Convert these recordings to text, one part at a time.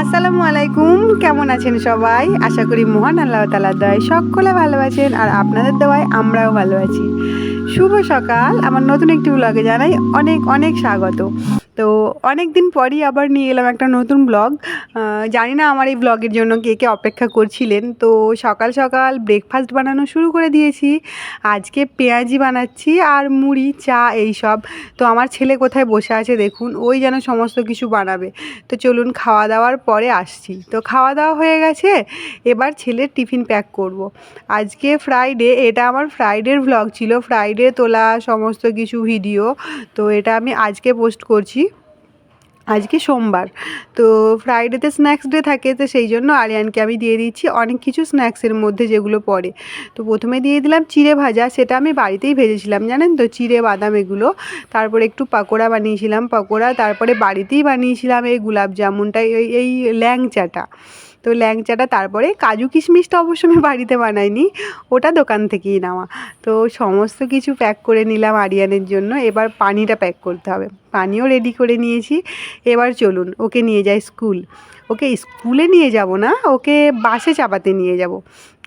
আসসালামু আলাইকুম। কেমন আছেন সবাই? আশা করি মহান আল্লাহ তালার দয় সকলে ভালো আছেন আর আপনাদের দেওয়ায় আমরাও ভালো আছি। শুভ সকাল। আমার নতুন একটি ব্লগে জানাই অনেক অনেক স্বাগত। তো অনেক দিন পরই আবার নিয়ে এলাম একটা নতুন ব্লগ জানি না আমার এই ব্লগের জন্য কে কে অপেক্ষা করছিলেন। তো সকাল সকাল ব্রেকফাস্ট বানানো শুরু করে দিয়েছি। আজকে পেঁয়াজি বানাচ্ছি আর মুড়ি, চা এই সব। তো আমার ছেলে কোথায় বসে আছে দেখুন, ওই যেন সমস্ত কিছু বানাবে। তো চলুন খাওয়া দাওয়ার পরে আসছি। তো খাওয়া দাওয়া হয়ে গেছে, এবার ছেলের টিফিন প্যাক করব। আজকে ফ্রাইডে এটা আমার ফ্রাইডের ভ্লগ ছিল। ফ্রাইডে তোলা সমস্ত কিছু ভিডিও তো এটা আমি আজকে পোস্ট করছি। আজকে সোমবার। তো ফ্রাইডেতে স্ন্যাক্স ডে থাকে, তো সেই জন্য আরিয়ানকে আমি দিয়ে দিচ্ছি অনেক কিছু স্ন্যাক্সের মধ্যে যেগুলো পড়ে। তো প্রথমে দিয়ে দিলাম চিড়ে ভাজা, সেটা আমি বাড়িতেই ভেজেছিলাম, জানেন তো? চিড়ে, বাদাম এগুলো। তারপরে একটু পাকোড়া বানিয়েছিলাম, পাকোড়া, তারপরে বাড়িতেই বানিয়েছিলাম এই গুলাব জামুনটা, এই এই ল্যাংচাটা। তো ল্যাংচাটা তারপরে কাজু কিশমিশটা অবশ্য আমি বাড়িতে বানাইনি, ওটা দোকান থেকেই নেওয়া। তো সমস্ত কিছু প্যাক করে নিলাম আরিয়ানের জন্য, এবার পানিটা প্যাক করতে হবে। পানিও রেডি করে নিয়েছি। এবার চলুন, ওকে নিয়ে যাই স্কুল ওকে স্কুলে নিয়ে যাব না, ওকে বাসে চাপাতে নিয়ে যাব।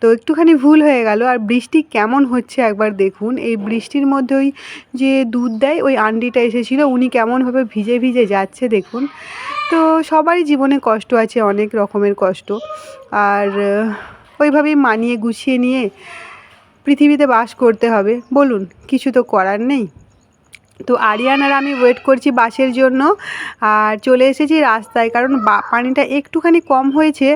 তো একটুখানি ভুল হয়ে গেল, আর বৃষ্টি কেমন হচ্ছে একবার দেখুন। এই বৃষ্টির মধ্যে ওই যে দুধ দেয়, ওই আন্ডিটা এসেছিল, উনি কেমনভাবে ভিজে ভিজে যাচ্ছে দেখুন। তো সবারই জীবনে কষ্ট আছে, অনেক রকমের কষ্ট। আর ওইভাবেই মানিয়ে গুছিয়ে নিয়ে পৃথিবীতে বাস করতে হবে। বলুন, কিছু তো করার নেই। তো আরিয়ান আর আমি ওয়েট করছি বাসের জন্য, আর চলে এসেছি রাস্তায়, কারণ পানিটা একটুখানি কম হয়েছে,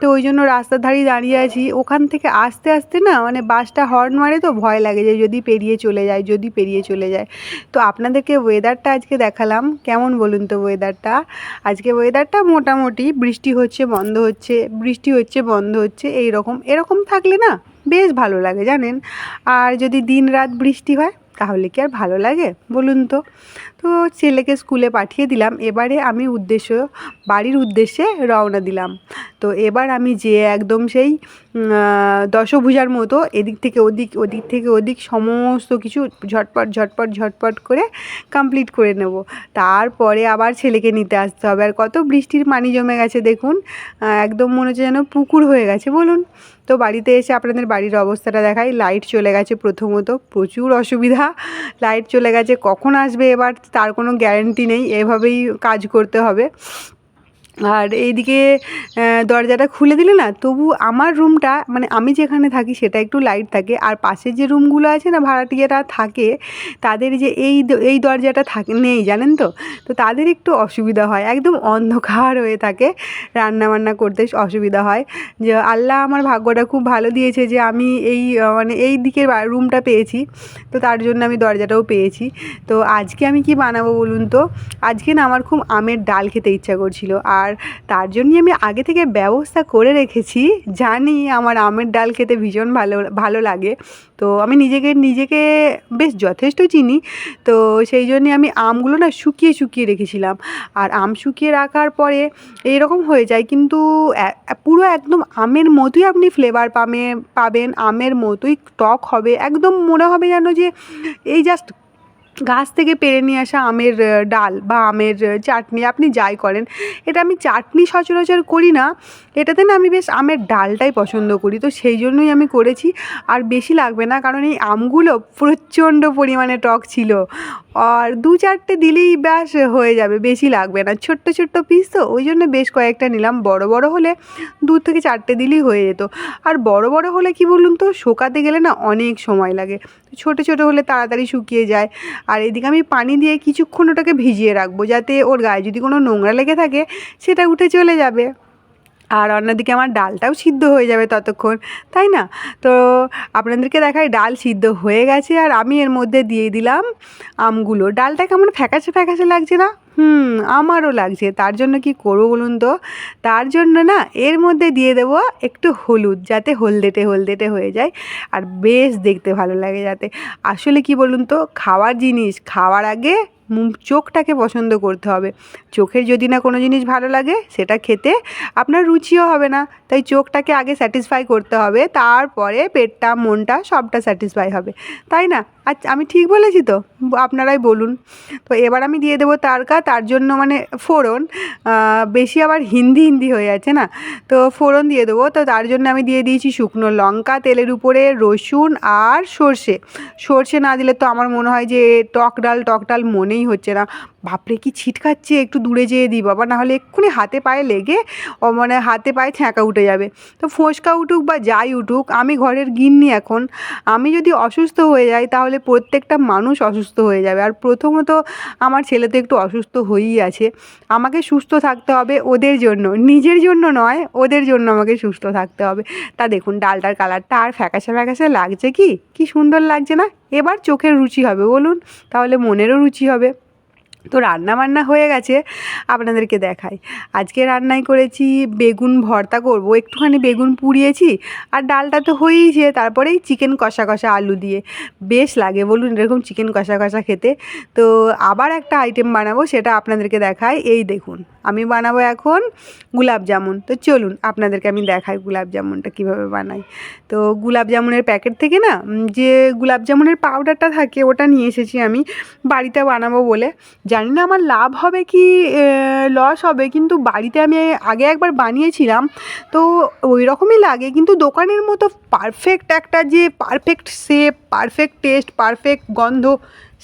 তো ওই জন্য রাস্তার ধারেই দাঁড়িয়ে আছি। ওখান থেকে আসতে আসতে না মানে বাসটা হর্ন মারে তো ভয় লাগে যে যদি পেরিয়ে চলে যায়, যদি পেরিয়ে চলে যায়। তো আপনাদেরকে ওয়েদারটা আজকে দেখালাম, কেমন বলুন তো ওয়েদারটা আজকে ওয়েদারটা মোটামুটি বৃষ্টি হচ্ছে, বন্ধ হচ্ছে, বৃষ্টি হচ্ছে, বন্ধ হচ্ছে এই রকম এরকম থাকলে না, বেশ ভালো লাগে, জানেন? আর যদি দিন রাত বৃষ্টি হয় তাহলে কি আর ভালো লাগে? বলুন তো। তো ছেলেকে স্কুলে পাঠিয়ে দিলাম। এবারে আমি উদ্দেশ্য, বাড়ির উদ্দেশ্যে রওনা দিলাম। তো এবার আমি যে একদম সেই দশভুজার মতো এদিক থেকে ওদিক ওদিক থেকে ওদিক সমস্ত কিছু ঝটপট ঝটপট ঝটপট করে কমপ্লিট করে নেব। তারপরে আবার ছেলেকে নিতে আসতে হবে। আর কত বৃষ্টির পানি জমে গেছে দেখুন। একদম মনে হচ্ছে যেন পুকুর হয়ে গেছে। বলুন। তো বাড়িতে এসে আপনাদের বাড়ির অবস্থাটা দেখাই। লাইট চলে গেছে প্রথমত। প্রচুর অসুবিধা। লাইট চলে গেছে। কখন আসবে এবার তার কোনো গ্যারেন্টি নেই এভাবেই কাজ করতে হবে। আর এইদিকে দরজাটা খুলে দিলে না, তবু আমার রুমটা মানে আমি যেখানে থাকি সেটা একটু লাইট থাকে। আর পাশের যে রুমগুলো আছে না, ভাড়াটিয়ারা থাকে, তাদের যে এই এই দরজাটা থাকে, নেই, জানেন তো? তো তাদের একটু অসুবিধা হয়। একদম অন্ধকার হয়ে থাকে রান্না বান্না করতে অসুবিধা হয়। যে আল্লাহ আমার ভাগ্যটা খুব ভালো দিয়েছে যে আমি এই মানে এই দিকের রুমটা পেয়েছি। তো তার জন্য আমি দরজাটাও পেয়েছি। তো আজকে আমি কি বানাবো বলুন তো? আজকে না আমার খুব আমের ডাল খেতে ইচ্ছা করছিল। আর আর তার জন্যই আমি আগে থেকে ব্যবস্থা করে রেখেছি। জানি আমার আমের ডাল খেতে ভীষণ ভালো ভালো লাগে। তো আমি নিজেকে নিজেকে বেশ যথেষ্ট চিনি। তো সেই জন্যে আমি আমগুলো না শুকিয়ে শুকিয়ে রেখেছিলাম। আর আম শুকিয়ে রাখার পরে এইরকম হয়ে যায় কিন্তু পুরো একদম আমের মতোই আপনি ফ্লেভার পাবে পাবেন। আমের মতোই টক হবে। একদম মনে হবে যেন যে এই জাস্ট গাছ থেকে পেরে নিয়ে আসা আমের ডাল বা আমের চাটনি আপনি যাই করেন, এটা আমি চাটনি সচরাচর করি না, এটাতে না আমি বেশ আমের ডালটাই পছন্দ করি, তো সেই জন্যই আমি করেছি, আর বেশি লাগবে না, কারণ এই আমগুলো প্রচণ্ড পরিমাণে টক ছিল, আর দু চারটে দিলেই ব্যাস হয়ে যাবে, বেশি লাগবে না, ছোট্ট ছোট্ট পিস তো, ওই জন্য বেশ কয়েকটা নিলাম, বড় বড় হলে দু থেকে চারটে দিলেই হয়ে যেত, আর বড় বড় হলে কি বলুন তো, শোকাতে গেলে না অনেক সময় লাগে ছোটো ছোটো হলে তাড়াতাড়ি শুকিয়ে যায়। আর এদিকে আমি পানি দিয়ে কিছুক্ষণ ওটাকে ভিজিয়ে রাখব যাতে ওর গায়ে যদি কোনো নোংরা লেগে থাকে, সেটা উঠে চলে যাবে। আর অন্যদিকে আমার ডালটাও সিদ্ধ হয়ে যাবে ততক্ষণ, তাই না? তো আপনাদেরকে দেখায় ডাল সিদ্ধ হয়ে গেছে। আর আমি এর মধ্যে দিয়ে দিলাম আমগুলো। ডালটা কেমন ফ্যাকাশে ফ্যাকাশে লাগছে না? হুম, আমারও লাগছে। তার জন্য কি করব বলুন তো? তার জন্য না, এর মধ্যে দিয়ে দেবো একটু হলুদ, যাতে হলদেটে হলদেটে হয়ে যায়। আর বেশ দেখতে ভালো লাগে যাতে। আসলে কি বলুন তো, খাওয়ার জিনিস, খাওয়ার আগে চোখটাকে পছন্দ করতে হবে। চোখের যদি না কোনো জিনিস ভালো লাগে, সেটা খেতে আপনার রুচিও হবে না। তাই চোখটাকে আগে স্যাটিসফাই করতে হবে। তারপরে পেটটা, মনটা সবটা স্যাটিসফাই হবে। তাই না? আচ্ছা আমি ঠিক বলেছি তো? আপনারাই বলুন। তো এবার আমি দিয়ে দেবো তারকা, তার জন্য মানে ফোড়ন। বেশি আবার হিন্দি হিন্দি হয়ে আছে না? তো ফোড়ন দিয়ে দেবো। তো তার জন্য আমি দিয়ে দিয়েছি শুকনো লঙ্কা, তেলের উপরে রসুন আর সর্ষে। সর্ষে না দিলে তো আমার মনে হয় যে টক ডাল টক ডাল মনেই হচ্ছে না। বাপরে, কি ছিটকাচ্ছে? একটু দূরে যেয়ে দিই বাবা নাহলে এক্ষুনি হাতে পায়ে লেগে, ও মানে হাতে পায়ে ছ্যাঁকা উঠে যাবে। তো ফোসকা উঠুক বা যাই উঠুক, আমি ঘরের গিন্নি এখন। আমি যদি অসুস্থ হয়ে যাই, তাহলে প্রত্যেকটা মানুষ অসুস্থ হয়ে যাবে। আর প্রথমত, আমার ছেলে তো একটু অসুস্থ হয়েই আছে। আমাকে সুস্থ থাকতে হবে ওদের জন্য। নিজের জন্য নয়, ওদের জন্য আমাকে সুস্থ থাকতে হবে। তা দেখুন, ডালটার কালারটা আর ফ্যাকাশে ফ্যাকাশে লাগছে কি? কি সুন্দর লাগছে না? এবার চোখের রুচি হবে, বলুন। তাহলে মনেরও রুচি হবে। তো রান্না বান্না হয়ে গেছে, আপনাদেরকে দেখাই। আজকে রান্নাই করেছি বেগুন ভর্তা করব, একটুখানি বেগুন পুড়িয়েছি, আর ডালটা তো হয়েইছে, তারপরেই চিকেন কষা কষা আলু দিয়ে। বেশ লাগে বলুন, এরকম চিকেন কষা কষা খেতে। তো আবার একটা আইটেম বানাবো, সেটা আপনাদেরকে দেখাই। এই দেখুন, আমি বানাবো এখন গুলাব জামুন। তো চলুন, আপনাদেরকে আমি দেখাই গুলাব জামুনটা কীভাবে বানাই। তো গুলাব জামুনের প্যাকেট থেকে না যে গুলাব জামুনের পাউডারটা থাকে, ওটা নিয়ে এসেছি আমি। বাড়িতে বানাবো বলে জানি না আমার লাভ হবে কি লস হবে, কিন্তু বাড়িতে আমি আগে একবার বানিয়েছিলাম, তো ওই রকমই লাগে, কিন্তু দোকানের মতো পারফেক্ট একটা যে perfect shape perfect taste perfect গন্ধ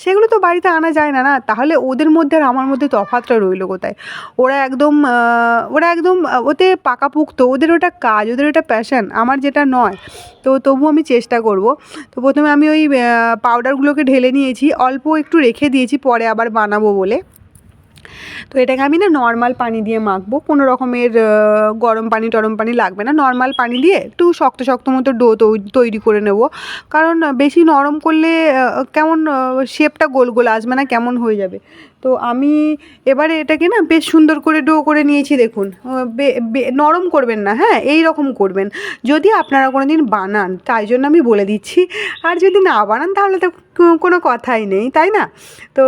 সেগুলো তো বাড়িতে আনা যায় না না? তাহলে ওদের মধ্যে আর আমার মধ্যে তফাতটা রইল কোথায়? ওরা একদম ওরা একদম ওতে পাকাপুক্ত, ওদের ওটা কাজ, ওদের ওটা প্যাশান আমার যেটা নয়। তো তবু আমি চেষ্টা করব। তো প্রথমে আমি ওই পাউডারগুলোকে ঢেলে নিয়েছি, অল্প একটু রেখে দিয়েছি, পরে আবার বানাবো বলে। তো এটাকে আমি না নর্মাল পানি দিয়ে মাখবো। কোনো রকমের গরম পানি টরম পানি লাগবে না। নর্মাল পানি দিয়ে একটু শক্ত শক্ত মতো ডো তৈরি করে নেব। কারণ বেশি নরম করলে কেমন শেপটা গোল গোল আসবে না, কেমন হয়ে যাবে। তো আমি এবারে এটাকে না বেশ সুন্দর করে ডো করে নিয়েছি, দেখুন। নরম করবেন না হ্যাঁ এই রকম করবেন। যদি আপনারা কোনো দিন বানান, তাই জন্য আমি বলে দিচ্ছি। আর যদি না বানান, তাহলে তো কোনো কথাই নেই, তাই না? তো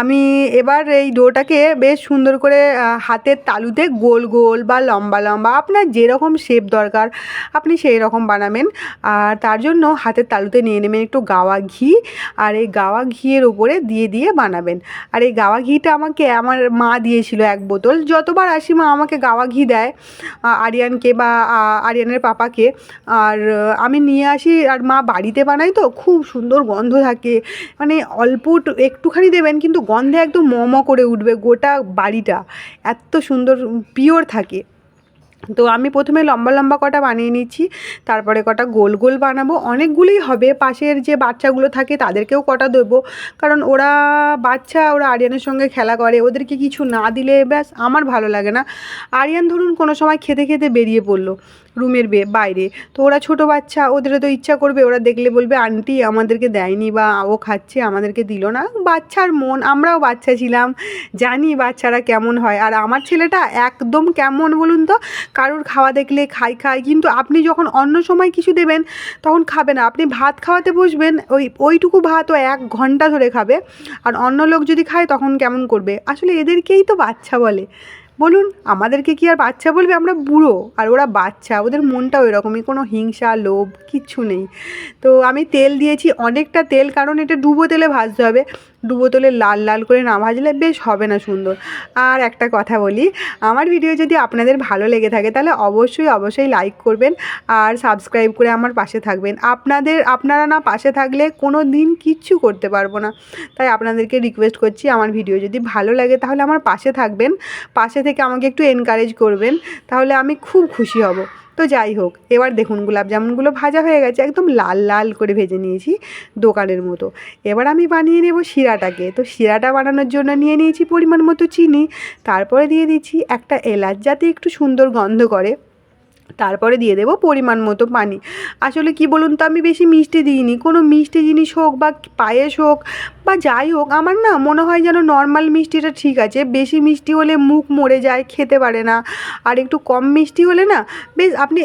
আমি এবার এই ডোটাকে বেশ সুন্দর করে হাতের তালুতে গোল গোল বা লম্বা লম্বা, আপনার যেরকম শেপ দরকার, আপনি সেই রকম বানাবেন। আর তার জন্য হাতের তালুতে নিয়ে নেবেন একটু গাওয়া ঘি, আর এই গাওয়া ঘিয়ের ওপরে দিয়ে দিয়ে বানাবেন। আর এই গাওয়া ঘিটা আমাকে, আমার মা দিয়েছিল এক বোতল। যতবার আসি মা আমাকে গাওয়া ঘি দেয় আরিয়ানকে বা আরিয়ানের পাপাকে। আর আমি নিয়ে আসি আর মা বাড়িতে বানাই তো, খুব সুন্দর গন্ধ থাকে। মানে অল্প একটু- একটুখানি দেবেন কিন্তু গন্ধে একদম ম করে উঠবে গোটা বাড়িটা। এত সুন্দর, পিওর থাকে। তো আমি প্রথমে লম্বা লম্বা কটা বানিয়ে নিচ্ছি, তারপরে কটা গোল গোল বানাবো। অনেকগুলোই হবে, পাশের যে বাচ্চাগুলো থাকে তাদেরকেও কটা দেবো। কারণ ওরা বাচ্চা, ওরা আরিয়ানের সঙ্গে খেলা করে, ওদেরকে কিছু না দিলে ব্যাস আমার ভালো লাগে না। আরিয়ান ধরুন কোনো সময় খেতে খেতে বেরিয়ে পড়ল। রুমের বাইরে। তো ওরা ছোট বাচ্চা ওদের তো ইচ্ছা করবে, ওরা দেখলে বলবে, আন্টি, আমাদেরকে দেয়নি বা ও খাচ্ছে, আমাদেরকে দিল না। বাচ্চার মন, আমরাও বাচ্চা ছিলাম, জানি বাচ্চারা কেমন হয়। আর আমার ছেলেটা একদম কেমন বলুন তো, কারোর খাওয়া দেখলে খাই খায় কিন্তু আপনি যখন অন্য সময় কিছু দেবেন, তখন খাবে না। আপনি ভাত খাওয়াতে বসবেন, ওই, ওইটুকু ভাত ও এক ঘণ্টা ধরে খাবে। আর অন্য লোক যদি খায়, তখন কেমন করবে? আসলে এদেরকেই তো বাচ্চা বলে। বলুন, আমাদেরকে কি আর বাচ্চা বলবে? আমরা বুড়ো আর ওরা বাচ্চা, ওদের মনটা ওই রকমই কোনো হিংসা, লোভ, কিচ্ছু নেই। তো আমি তেল দিয়েছি, অনেকটা তেল, কারণ এটা ডুবো তেলে ভাজতে হবে। ডুবো তেলে লাল লাল করে না ভাজলে বেশ হবে না সুন্দর। আর একটা কথা বলি, আমার ভিডিও যদি আপনাদের ভালো লেগে থাকে তাহলে অবশ্যই অবশ্যই লাইক করবেন আর সাবস্ক্রাইব করে আমার পাশে থাকবেন। আপনাদের, আপনারা না পাশে থাকলে কোনো দিন কিচ্ছু করতে পারব না। তাই আপনাদেরকে রিকোয়েস্ট করছি, আমার ভিডিও যদি ভালো লাগে তাহলে আমার পাশে থাকবেন, পাশে থেকে আমাকে একটু এনকারেজ করবেন, তাহলে আমি খুব খুশি হব। তো যাই হোক, এবার দেখুন গোলাপ জামুনগুলো ভাজা হয়ে গেছে, একদম লাল লাল করে ভেজে নিয়েছি দোকানের মতো। এবার আমি বানিয়ে নেব শিরাটাকে। তো শিরাটা বানানোর জন্য নিয়ে নিয়েছি পরিমাণ মতো চিনি, তারপরে দিয়ে দিচ্ছি একটা এলাচ যাতে একটু সুন্দর গন্ধ করে। তারপরে দিয়ে দেবো পরিমাণ মতো পানি। আসলে কি বলুন তো, আমি বেশি মিষ্টি দিইনি। কোনো মিষ্টি জিনিস হোক বা পায়েস হোক বা যাই হোক, আমার না মনে হয় যেন নর্মাল মিষ্টিটা ঠিক আছে। বেশি মিষ্টি হলে মুখ মরে যায়, খেতে পারে না। আর একটু কম মিষ্টি হলে না, বেশ আপনি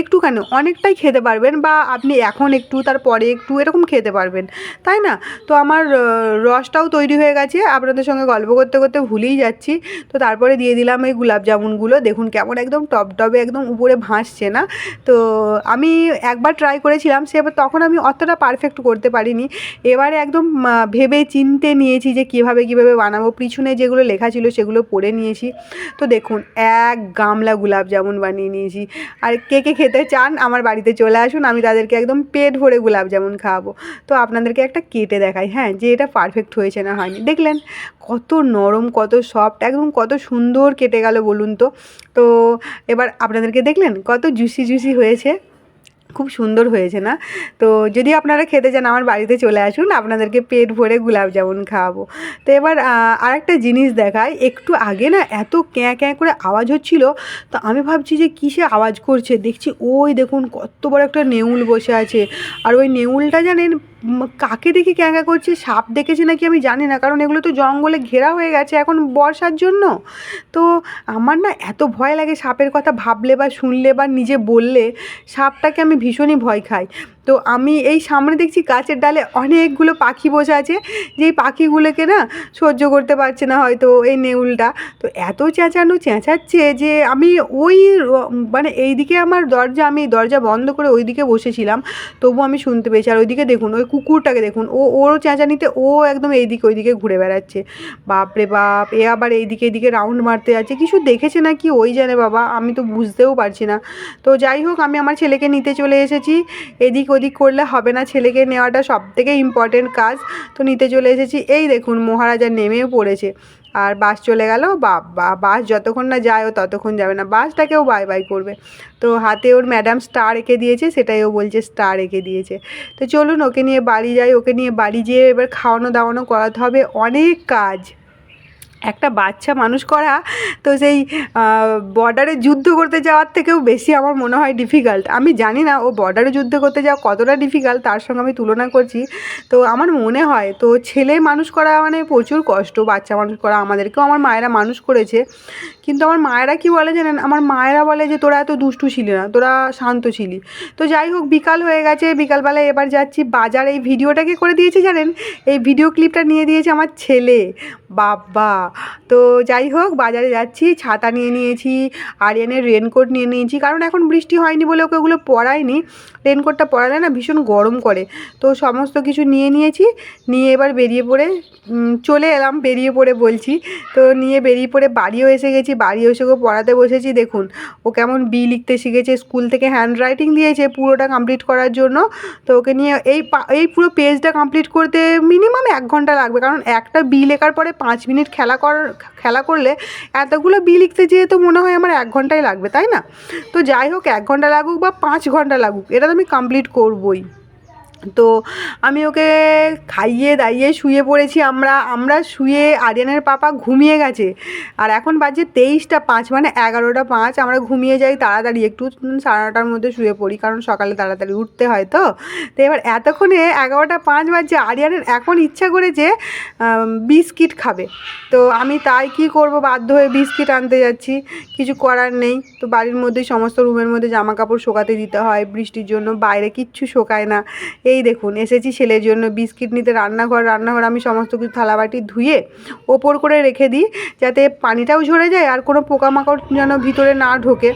একটু কেন অনেকটাই খেতে পারবেন বা আপনি এখন একটু, তারপরে একটু এরকম খেতে পারবেন। তাই না? তো আমার রসটাও তৈরি হয়ে গেছে। আপনাদের সঙ্গে গল্প করতে করতে ভুলেই যাচ্ছি। তো তারপরে দিয়ে দিলাম এই গুলাব জামুনগুলো দেখুন কেমন একদম টপ টপে একদম উপরে ভাসছে না। তো আমি একবার ট্রাই করেছিলাম, সে তখন আমি অতটা পারফেক্ট করতে পারিনি। এবারে একদম ভেবে চিনতে নিয়েছি যে কীভাবে কীভাবে বানাবো। পিছনে যেগুলো লেখা ছিল সেগুলো পড়ে নিয়েছি। তো দেখুন, এক গামলা গুলাব জামুন বানিয়ে নিয়েছি। আর কে কে খেতে চান, আমার বাড়িতে চলে আসুন, আমি তাদেরকে একদম পেট ভরে গুলাব জামুন খাওয়াবো। তো আপনাদেরকে একটা কেটে দেখাই হ্যাঁ যে এটা পারফেক্ট হয়েছে না হয়নি। দেখলেন কত নরম, কত সফট একদম কত সুন্দর কেটে গেল বলুন তো। তো এবার আপনাদেরকে দেখলেন কত জুসি জুসি হয়েছে। খুব সুন্দর হয়েছে না? তো যদি আপনারা খেতে চান, আমার বাড়িতে চলে আসুন, আপনাদেরকে পেট ভরে গুলাব জামুন খাওয়াবো। তো এবার আর একটা জিনিস দেখায় একটু আগে না এত ক্যাঁ ক্যাঁ করে আওয়াজ হচ্ছিল, তো আমি ভাবছি যে কিসে আওয়াজ করছে? দেখছি, ওই দেখুন কত বড় একটা নেউল বসে আছে। আর ওই নেউলটা জানেন কাকে দেখি ক্যাঁকা ক্যাঁ করছে? সাপ দেখেছে নাকি আমি জানি না, কারণ এগুলো তো জঙ্গলে ঘেরা হয়ে গেছে এখন বর্ষার জন্য। তো আমার না এত ভয় লাগে সাপের কথা ভাবলে বা শুনলে বা নিজে বললে, সাপটাকে আমি ভীষণই ভয় খাই। তো আমি এই সামনে দেখছি গাছের ডালে অনেকগুলো পাখি বসে আছে। যেই পাখিগুলোকে না সহ্য করতে পারছে না হয়তো এই নেউলটা। তো এত চেঁচানো, চেঁচাচ্ছে যে আমি ওই মানে এইদিকে আমার দরজা, আমি দরজা বন্ধ করে ওইদিকে বসেছিলাম। তবু আমি শুনতে পেয়েছি। আর ওইদিকে দেখুন, ওই কুকুরটাকে দেখুন, ও, ওরও চেঁচানিতে ও একদম এইদিকে ওইদিকে ঘুরে বেড়াচ্ছে। বাপরে বাপ, এ আবার এইদিকে এইদিকে রাউন্ড মারতে যাচ্ছে। কিছু দেখেছে না কি ওই জানে বাবা, আমি তো বুঝতেও পারছি না। তো যাই হোক, আমি আমার ছেলেকে নিতে চলে এসেছি। এদিক ওদিক করলে হবে না ছেলেকে নেওয়াটা সব থেকে ইম্পর্টেন্ট কাজ। তো নিতে চলে এসেছি। এই দেখুন, মহারাজা নেমেও পড়েছে। আর বাস চলে গেল। বা বা- বাস যতক্ষণ না যায় ও ততক্ষণ যাবে না। বাসটাকেও বাই বাই করবে। তো হাতে ওর ম্যাডাম স্টার এঁকে দিয়েছে, সেটাই ও বলছে স্টার এঁকে দিয়েছে। তো চলুন, ওকে নিয়ে বাড়ি যাই। ওকে নিয়ে বাড়ি যেয়ে এবার খাওয়ানো দাওয়ানো করাতে হবে। অনেক কাজ। একটা বাচ্চা মানুষ করা, তো সেই বর্ডারে যুদ্ধ করতে যাওয়ার থেকেও বেশি আমার মনে হয় ডিফিকাল্ট আমি জানি না ও বর্ডারে যুদ্ধ করতে যাওয়া কতটা ডিফিকাল্ট তার সঙ্গে আমি তুলনা করছি। তো আমার মনে হয়, তো ছেলে মানুষ করা মানে প্রচুর কষ্ট, বাচ্চা মানুষ করা, আমাদেরকেও আমার মায়েরা মানুষ করেছে। কিন্তু আমার মায়েরা কি বলে জানেন? আমার মায়েরা বলে যে, তোরা এত দুষ্টু ছিলি না, তোরা শান্ত ছিলি। তো যাই হোক, বিকাল হয়ে গেছে, বিকালবেলায় এবার যাচ্ছি বাজার। এই ভিডিওটাকে করে দিয়েছে জানেন? এই ভিডিও ক্লিপটা নিয়ে দিয়েছে আমার ছেলে। বাবা! তো যাই হোক, বাজারে যাচ্ছি, ছাতা নিয়ে নিয়েছি, আরিয়ানের রেনকোট নিয়ে নিয়েছি। কারণ এখন বৃষ্টি হয়নি বলে ওকে ওগুলো পরায়নি। রেনকোটটা পরালে না ভীষণ গরম করে। তো সমস্ত কিছু নিয়ে নিয়েছি, নিয়ে এবার বেরিয়ে পড়ে চলে এলাম, বেরিয়ে পড়ে বলছি। তো নিয়ে বেরিয়ে পড়ে বাড়িও এসে গেছি বাড়ি এসে ওকে পড়াতে বসেছি, দেখুন। ও কেমন বি লিখতে শিখেছে স্কুল থেকে হ্যান্ড রাইটিং দিয়েছে পুরোটা কমপ্লিট করার জন্য। তো ওকে নিয়ে এই এই পুরো পেজটা কমপ্লিট করতে মিনিমাম এক ঘণ্টা লাগবে, কারণ একটা বি লেখার পরে পাঁচ মিনিট খেলা কর, খেলা করলে এতগুলো বি লিখতে যেয়ে তো মনে হয় আমার এক ঘন্টাই লাগবে, তাই না? তো যাই হোক, এক ঘণ্টা লাগুক বা পাঁচ ঘণ্টা লাগুক, এটা তো আমি কমপ্লিট করবই। তো আমি ওকে খাইয়ে দাইয়ে শুয়ে পড়েছি। আমরা আমরা শুয়ে আরিয়ানের পাপা ঘুমিয়ে গেছে। আর এখন বাজে তেইশটা পাঁচ মানে এগারোটা পাঁচ। আমরা ঘুমিয়ে যাই তাড়াতাড়ি একটু সাড়ে নটার মধ্যে শুয়ে পড়ি কারণ সকালে তাড়াতাড়ি উঠতে হয় তো। তো এবার এতক্ষণে এগারোটা পাঁচ বাজে আরিয়ানের এখন ইচ্ছা করেছে আম, বিস্কিট খাবে। তো আমি তাই কি করব বাধ্য হয়ে বিস্কিট আনতে যাচ্ছি। কিছু করার নেই। তো বাড়ির মধ্যেই সমস্ত রুমের মধ্যে জামা কাপড় শোকাতে দিতে হয়। বৃষ্টির জন্য বাইরে কিচ্ছু শোকায় না। এই দেখুন, এসেছি ছেলের জন্য, বিস্কিট নিতে, রান্নাঘর রান্নাঘর আমি সমস্ত কিছু থালাবাটি ধুয়ে ওপর করে রেখে দিই, যাতে পানিটাও ঝরে যায় আর কোনো পোকামাকড় যেন ভিতরে না ঢোকে।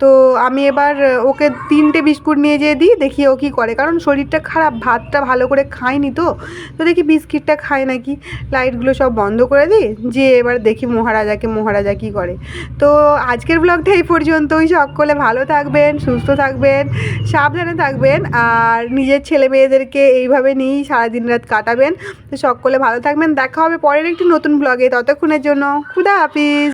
তো আমি এবার ওকে তিনটে বিস্কুট নিয়ে যেয়ে দিই, দেখি ও কী করে। কারণ শরীরটা খারাপ, ভাতটা ভালো করে খায়নি তো। তো দেখি বিস্কিটটা খায় নাকি। লাইটগুলো সব বন্ধ করে দিই যে এবার দেখি মহারাজাকে, মহারাজা কী করে। তো আজকের ব্লগটা এই পর্যন্তই। সকলে ভালো থাকবেন, সুস্থ থাকবেন, সাবধানে থাকবেন, আর নিজের ছেলে মেয়েদেরকে এইভাবে নিয়েই সারাদিন রাত কাটাবেন। তো সকলে ভালো থাকবেন। দেখা হবে পরের একটি নতুন ব্লগে ততক্ষণের জন্য খুদা হাফিজ।